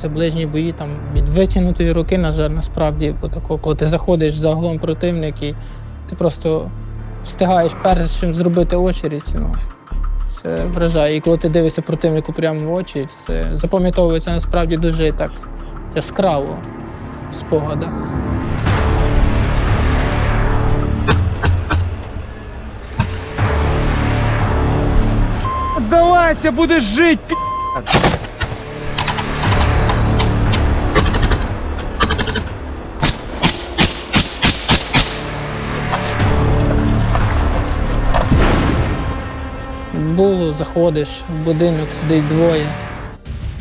Це ближні бої там від витягнутої руки, на жаль, насправді, бо тако, коли ти заходиш за углом противник і ти просто встигаєш перш чим зробити очередь. Ну, це вражає. І коли ти дивишся противнику прямо в очі, це запам'ятовується насправді дуже так яскраво в спогадах. Здавайся, будеш жити, Було, заходиш в будинок, сидить двоє.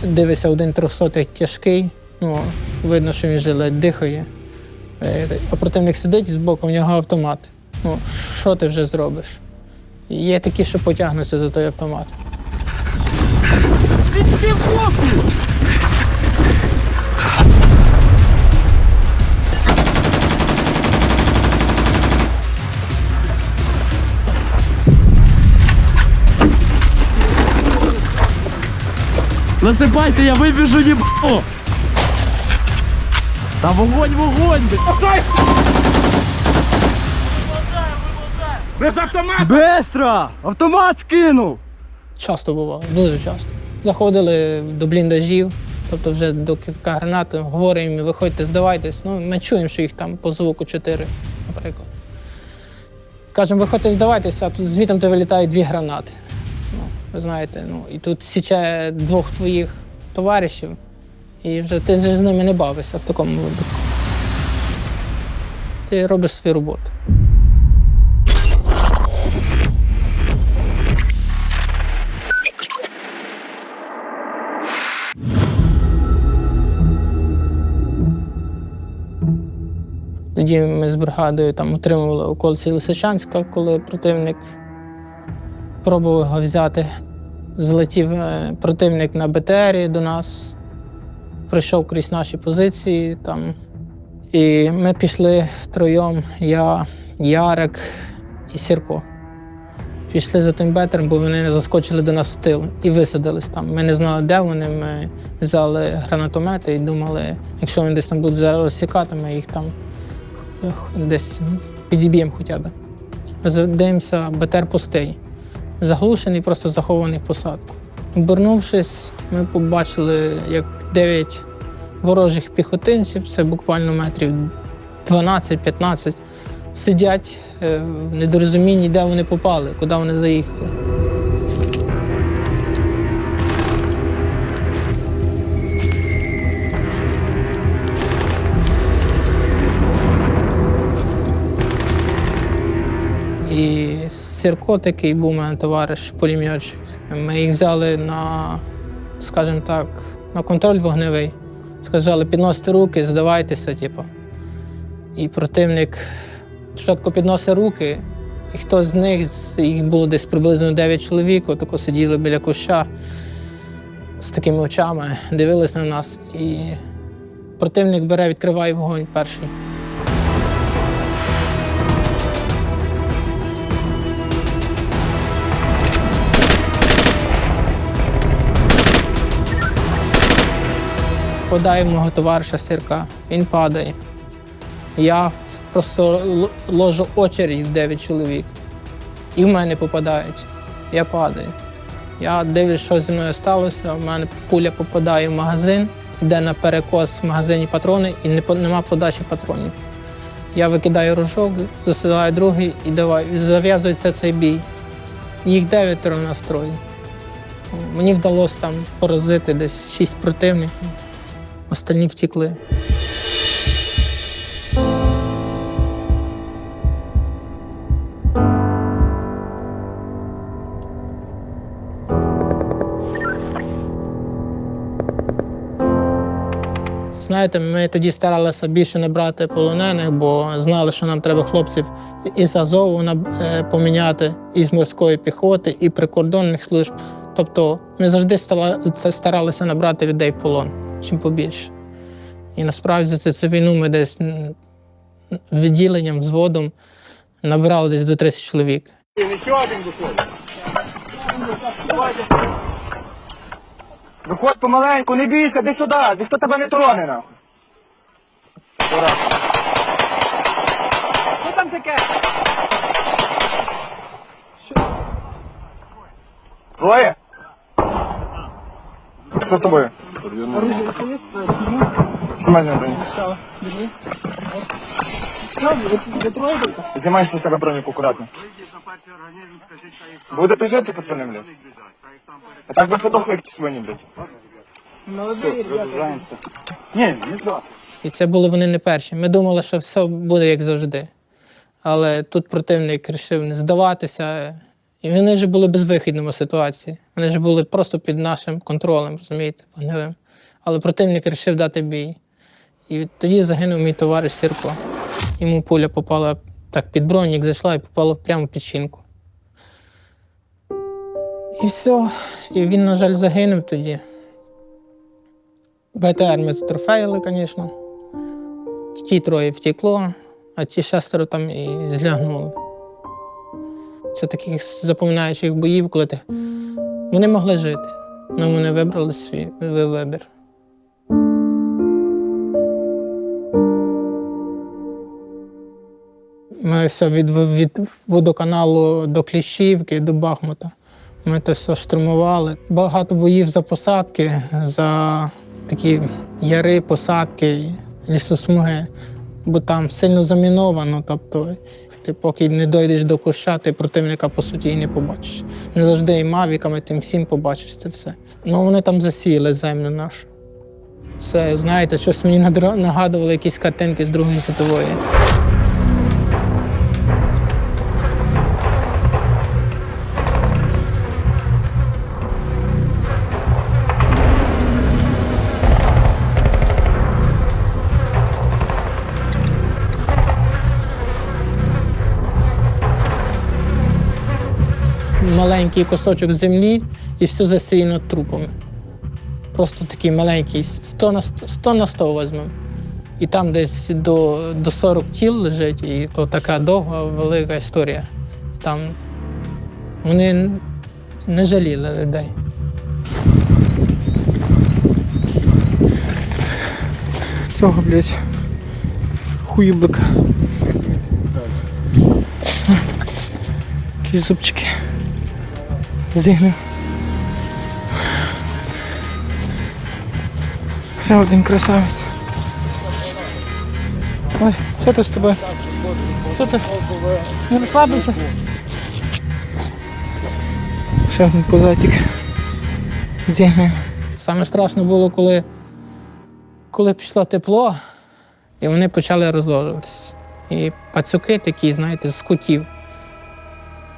Дивишся, один трьохсотий тяжкий, ну, видно, що він же ледь дихає. Е, А противник сидить збоку, в нього автомат. Ну, що ти вже зробиш? Є такі, що потягнуться за той автомат. Ти боку! Насипайте, я вибіжу не Та вогонь, вогонь! блядь. Без автомата! Бестро! Автомат скинув! Часто бувало, дуже часто. Заходили до бліндажів, тобто вже до китка гранат, говоримо їм, виходьте, здавайтесь. Ну, ми чуємо, що їх там по звуку чотири, наприклад. Кажемо, виходьте, здавайтеся, а тут звітом то вилітають дві гранати. Ви знаєте, ну, і тут січе двох твоїх товаришів, і вже ти з ними не бавишся в такому випадку. Ти робиш свою роботу. Тоді ми з бригадою там отримували околиці Лисичанська, коли противник пробував його взяти. Злетів е, противник на БТРі до нас, пройшов крізь наші позиції там. І ми пішли втроєм, я, Ярик і Сірко. Пішли за тим бетером, бо вони не заскочили до нас в тил і висадились там. Ми не знали, де вони. Ми взяли гранатомети і думали, якщо вони десь там будуть зараз розсікати, ми їх там десь підіб'ємо хоча б. Дивимося, БТР пустий, заглушений, просто захований в посадку. Обернувшись, ми побачили, як дев'ять ворожих піхотинців, це буквально метрів 12-15, сидять е, в недорозумінні, де вони попали, куди вони заїхали. І Сірко такий був у мене товариш, пулеметчик. Ми їх взяли на, скажімо так, на контроль вогневий. Сказали, підносите руки, здавайтеся, типу. І противник спочатку підносить руки, і хтось з них, їх було десь приблизно 9 чоловік, отако сиділи біля куща з такими очами, дивились на нас. І противник бере, відкриває вогонь перший. Подає мого товариша сирка, він падає. Я просто ложу очередь в 9 чоловік. І в мене попадають. Я падаю. Я дивлюсь, що зі мною сталося. У мене пуля попадає в магазин, йде на перекос в магазині патрони і не нема подачі патронів. Я викидаю рожок, засилаю другий і давай. Зав'язується цей бій. Їх дев'ятеро в нас троє. Мені вдалося там поразити десь шість противників. Остальні втікли. Знаєте, ми тоді старалися більше не брати полонених, бо знали, що нам треба хлопців із Азову е, поміняти, із морської піхоти, і прикордонних служб. Тобто ми завжди старалися набрати людей в полон, чим побільше. І насправді за цю- війну ми десь відділенням, взводом набирали десь до 30 чоловік. Виходь помаленьку, не бійся, де сюди, ніхто тебе не троне, нахуй. Що там таке? Двоє? Що з тобою? Що мене не броні? Знімай з себе бронік акуратно. Будете жити, пацани, блядь? А так би подохли, як свині, блядь. Ні, не здрасте. І це були вони не перші. Ми думали, що все буде як завжди. Але тут противник вирішив не здаватися. І вони вже були безвихідними ситуації. Вони вже були просто під нашим контролем, розумієте, вогневим. Але противник вирішив дати бій. І тоді загинув мій товариш Сірко. Йому пуля попала так під бронік, зайшла і попала прямо під шинку. І все. І він, на жаль, загинув тоді. БТР ми затрофеїли, звісно. Ті троє втекло, а ті шестеро там і злягнули. Це таких запоминаючих боїв, коли ти... вони могли жити, але вони вибрали свій вибір. Ми все від, від водоканалу до Кліщівки, до Бахмута. Ми то все штурмували. Багато боїв за посадки, за такі яри, посадки, лісосмуги, бо там сильно заміновано. Тобто, ти поки не дойдеш до куща, ти противника по суті і не побачиш. Не завжди і мавіками, тим всім побачиш це все. Ну вони там засіяли землю нашу. Це, знаєте, щось мені нагадувало якісь картинки з Другої світової. Маленький кусочок землі і все засіяно трупами. Просто такий маленький, 100 на 100, 100 на 100 візьмемо. І там десь до, до 40 тіл лежить, і то така довга, велика історія. Там вони не жаліли людей. Цього, блядь, хуїблика. Якісь зубчики. Зігнув. Ще один красавець. Ой, що ти з тобою? Що ти? Не розслабився? Ще один козатик. Зігнув. Саме страшно було, коли, коли пішло тепло, і вони почали розложуватися. І пацюки такі, знаєте, з кутів.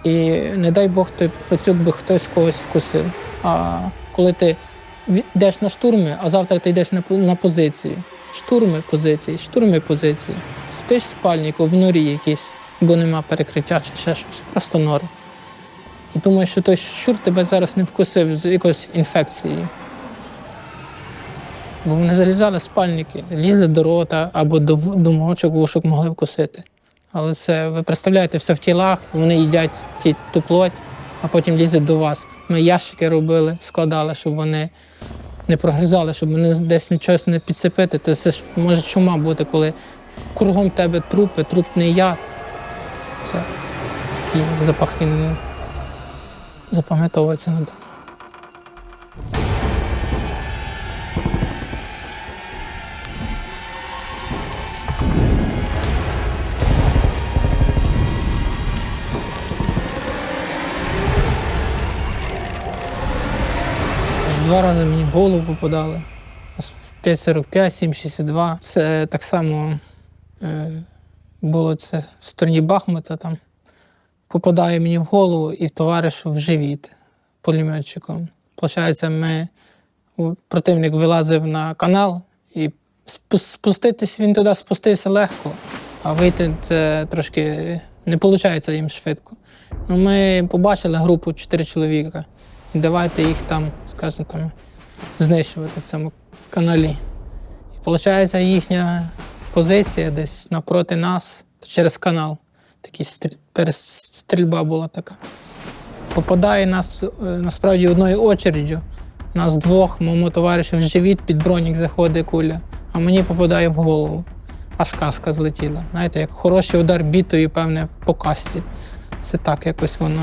І не дай Бог, той пацюк би хтось когось вкусив. А коли ти йдеш на штурми, а завтра ти йдеш на, на позицію. Штурми позиції, штурми позиції. Спиш в спальнику в норі якійсь, бо нема перекриття чи ще щось. Просто нора. І думаєш, що той щур тебе зараз не вкусив з якоюсь інфекцією. Бо вони залізали в спальники, лізли до рота або до, до мочок, вушок могли вкусити. Але це ви представляєте, все в тілах, вони їдять ті, ту плоть, а потім лізуть до вас. Ми ящики робили, складали, щоб вони не прогризали, щоб вони десь нічого не підсипити. То це ж може чума бути, коли кругом тебе трупи, трупний яд. Це такі запахи не запам'ятовуються надалі. Два рази мені в голову попадали. В 5,45, 7,62. Це так само е, було це в стороні Бахмута. Там попадає мені в голову і товаришу в живіт пулеметчиком. Получається, ми противник вилазив на канал, і спуститись він туди спустився легко, а вийти це трошки не виходить їм швидко. Ну, ми побачили групу чотири чоловіка. І давайте їх там, скажімо, там, знищувати в цьому каналі. І виходить, їхня позиція десь напроти нас через канал. Такий стріль- перестрільба була така. Попадає нас е, насправді одною очереддю Нас двох, моєму товаришу в живіт під бронік заходить куля, а мені попадає в голову. Аж каска злетіла. Знаєте, як хороший удар бітою, певне, по касті. Це так якось воно.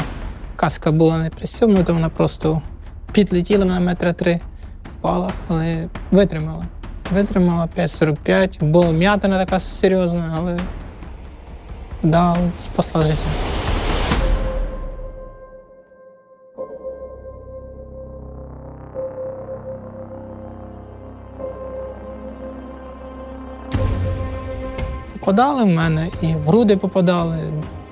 Каска була не пристьомнута, вона просто підлетіла на метра три, впала, але витримала. Витримала 5,45. Була м'ятина така серйозна, але да, спасла життя. Попадали в мене, і в груди попадали,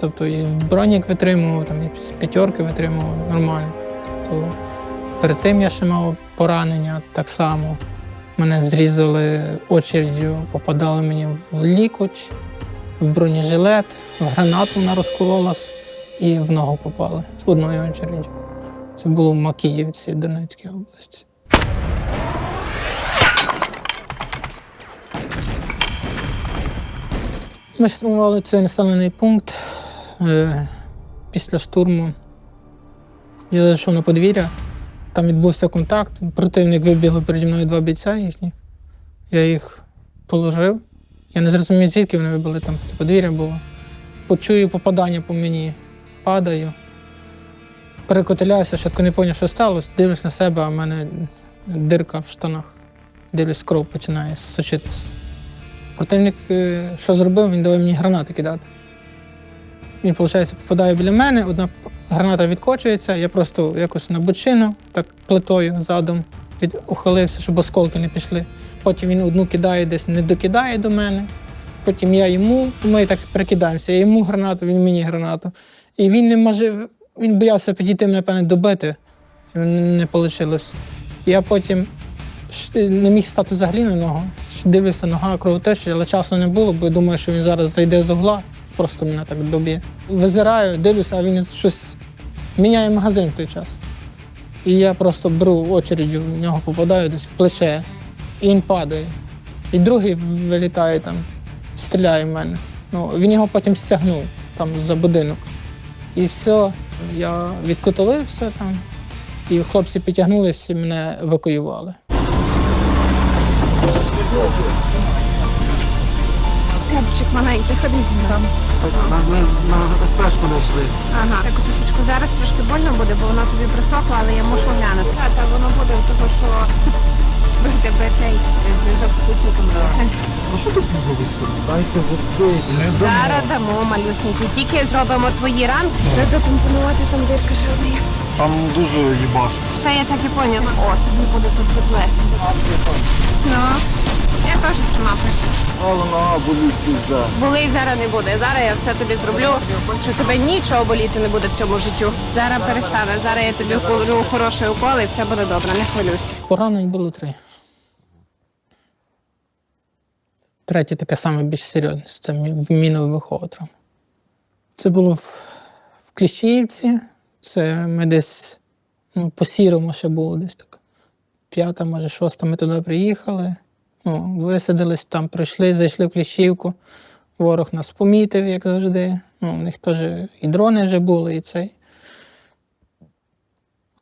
тобто і бронік витримував, там, і з п'ятерки витримував нормально. Тобто, перед тим я ще мав поранення так само. Мене зрізали очередю, попадали мені в лікоть, в бронежилет, в гранату вона розкололась і в ногу попали з одною очередю. Це було в Макіївці, Донецькій області. Ми штурмували цей населений пункт. Е, Після штурму я зайшов на подвір'я, там відбувся контакт. Противник вибігли переді мною два бійця їхні. Я їх положив. Я не зрозумів, звідки вони вибили, там подвір'я було. Почую попадання по мені, падаю. Перекотиляюся, швидко не зрозумів, що сталося. Дивлюсь на себе, а в мене дирка в штанах. Дивлюсь, кров починає сочитися. Противник е, що зробив, він давав мені гранати кидати. Він, виходить, попадає біля мене, одна граната відкочується, я просто якось на бочину, так плитою задом ухилився, щоб осколки не пішли. Потім він одну кидає, десь не докидає до мене. Потім я йому, ми так перекидаємося, я йому гранату, він мені гранату. І він не може, він боявся підійти мене, певне, добити. І Не вийшло. Я потім не міг стати взагалі на ногу. Дивлюся, нога кровотечить, але часу не було, бо я думаю, що він зараз зайде з угла, просто мене так доб'є. Визираю, дивлюся, а він щось міняє магазин в той час. І я просто беру очередю, в нього попадаю десь в плече, і він падає. І другий вилітає там, стріляє в мене. Ну, він його потім стягнув там за будинок. І все, я відкотолився там, і хлопці підтягнулися і мене евакуювали. Хлопчик маленький, ходи зі мною. Ми на безпечку знайшли. Ага. Так, кусочку, зараз трошки больно буде, бо воно тобі присохло, але я мушу глянути. Так, так, воно буде, тому що в тебе цей зв'язок з спутником. Ну що тут зависли? Дайте води. Зараз дамо, малюсенький. Тільки зробимо твої ранки. Це затампонувати там дирка ще. Там дуже їбаш. Та я так і поняла. О, тобі буде тут теплес. Ну, я теж сама прийшла. Але нога болить пізда. Болить зараз не буде. Зараз я все тобі зроблю, що тебе нічого боліти не буде в цьому життю. Зараз перестане. Зараз я тобі вколю хороший укол і все буде добре, не хвилюйся. Поранень було три. Третє таке саме більш серйозне це мі- мінно-вибухова травма. Це було в, в Кліщіївці. Це ми десь ну, по сірому ще було десь так. П'ята, може, шоста ми туди приїхали. Ну, висадились там, прийшли, зайшли в Кліщівку. Ворог нас помітив, як завжди. Ну, у них теж і дрони вже були, і цей.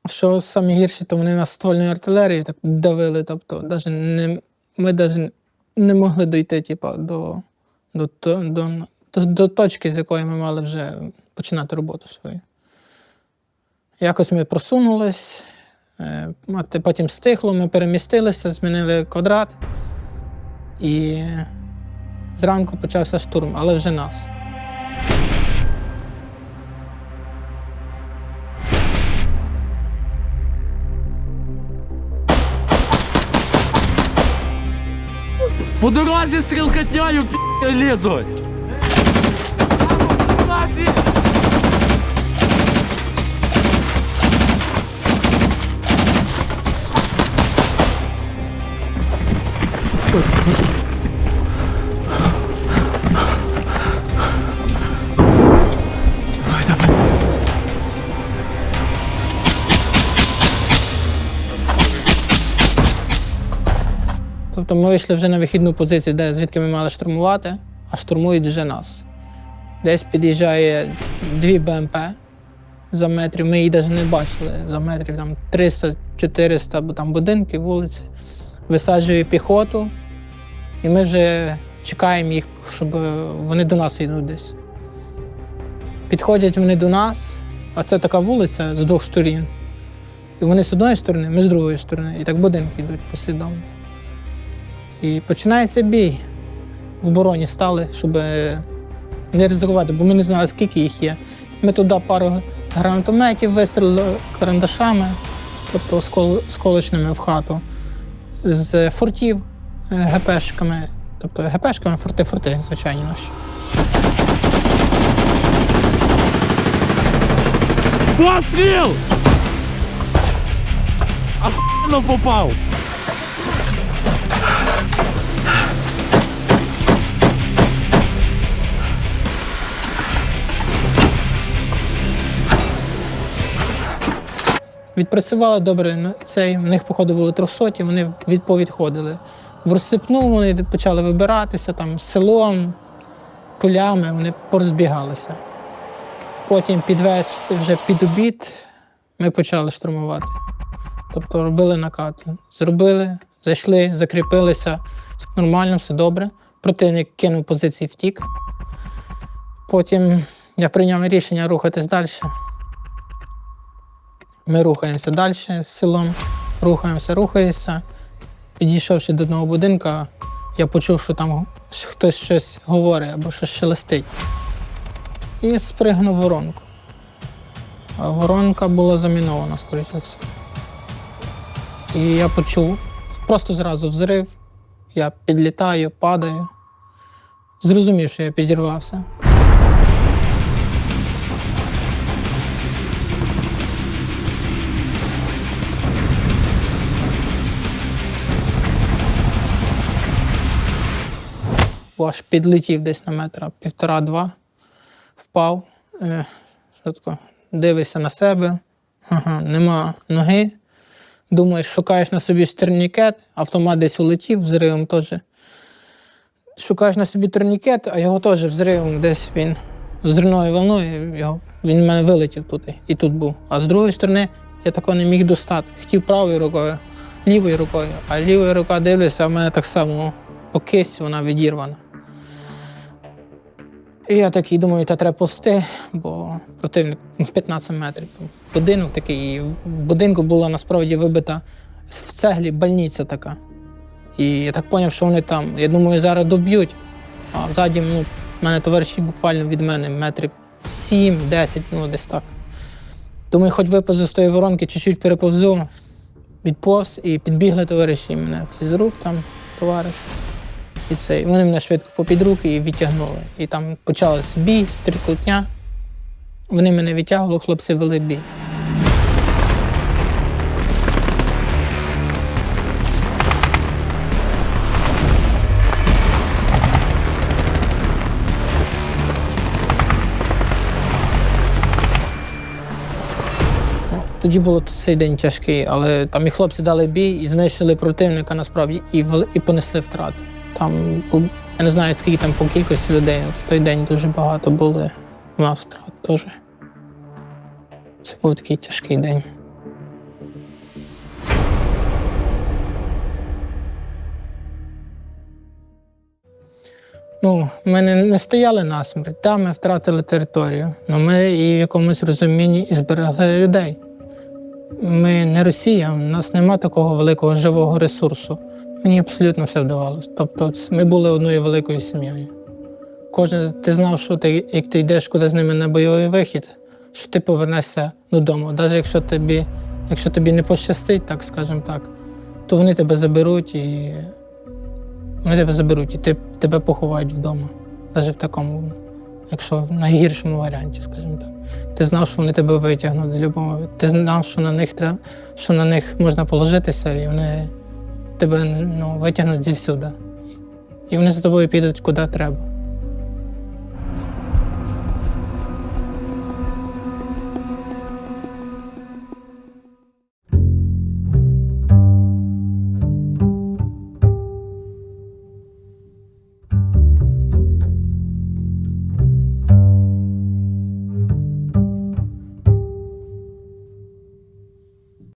Що саме гірше, то вони нас ствольною артилерією так давили. Тобто, даже не, ми навіть не могли дойти типу, до, до, до, до, до, точки, з якої ми мали вже починати роботу свою. Якось ми просунулись, потім стихло, ми перемістилися, змінили квадрат. І зранку почався штурм, але вже нас. По дорозі стрілкотняню пі лізуть. Ми вийшли вже на вихідну позицію, де звідки ми мали штурмувати, а штурмують вже нас. Десь під'їжджає дві БМП за метрів. Ми її навіть не бачили за метрів там 300-400 бо там будинки, вулиці. Висаджує піхоту, і ми вже чекаємо їх, щоб вони до нас йдуть десь. Підходять вони до нас, а це така вулиця з двох сторін. І вони з одної сторони, ми з другої сторони. І так будинки йдуть послідовно. І починається бій. В обороні стали, щоб не ризикувати, бо ми не знали, скільки їх є. Ми туди пару гранатометів вистрілили карандашами, тобто скол- сколочними в хату, з фортів е, ГПшками, тобто ГПшками, форти-форти, звичайні наші. Постріл! Охуєнно попав! Відпрацювали добре цей. В них, походу, були трьохсоті, вони від, повідходили. В розсипну вони почали вибиратися там селом, полями, вони порозбігалися. Потім під вечір, вже під обід, ми почали штурмувати. Тобто робили накат. Зробили, зайшли, закріпилися. Нормально, все добре. Противник кинув позиції, втік. Потім я прийняв рішення рухатись далі. Ми рухаємося далі з селом, рухаємося, рухаємося. Підійшовши до одного будинка, я почув, що там хтось щось говорить або щось шелестить. І спригнув воронку. Воронка була замінована, скоріше все. І я почув просто зразу взрив. Я підлітаю, падаю. Зрозумів, що я підірвався. Бо аж підлетів десь на метра півтора-два, впав. Е, таке? Дивишся на себе, ага, нема ноги. Думаєш, шукаєш на собі турнікет, автомат десь улетів взривом теж. Шукаєш на собі турнікет, а його теж взривом десь він зерною волною, його, він в мене вилетів тут і тут був. А з другої сторони я такого не міг достати. Хотів правою рукою, лівою рукою, а лівою рука дивлюся, а в мене так само по кисть вона відірвана. І я такий думаю, та треба повсти, бо противник 15 метрів. Там будинок такий, і в будинку була насправді вибита в цеглі больниця така. І я так зрозумів, що вони там. Я думаю, зараз доб'ють. А ззаді, ну, в мене товариші буквально від мене метрів 7-10, ну десь так. Думаю, хоч виповзу з тої воронки, чуть-чуть переповзу, відповз і підбігли товариші мене. Фізрук там, товариш. І це, вони мене швидко попід руки і відтягнули. І там почався бій, стрілкотня. Вони мене відтягували, хлопці вели бій. Ну, Тоді було цей день тяжкий, але там і хлопці дали бій і знищили противника насправді і, і понесли втрати. Там я не знаю, скільки там по кількості людей. В той день дуже багато були у нас теж. Це був такий тяжкий день. Ну, ми не, не стояли насмерть, та ми втратили територію. але ми і в якомусь розумінні і зберегли людей. Ми не Росія, у нас нема такого великого живого ресурсу. Мені абсолютно все вдавалося. Тобто, ми були одною великою сім'єю. Кожен ти знав, що ти, як ти йдеш куди з ними на бойовий вихід, що ти повернешся додому. Навіть якщо тобі, якщо тобі не пощастить, так скажемо так, то вони тебе заберуть і вони тебе заберуть, і ти, тебе поховають вдома. Навіть в такому, якщо в найгіршому варіанті, скажімо так. Ти знав, що вони тебе витягнуть з любого. Ти знав, що на них треба, що на них можна положитися, і вони тебе ну, витягнуть зівсюди. І вони за тобою підуть куди треба.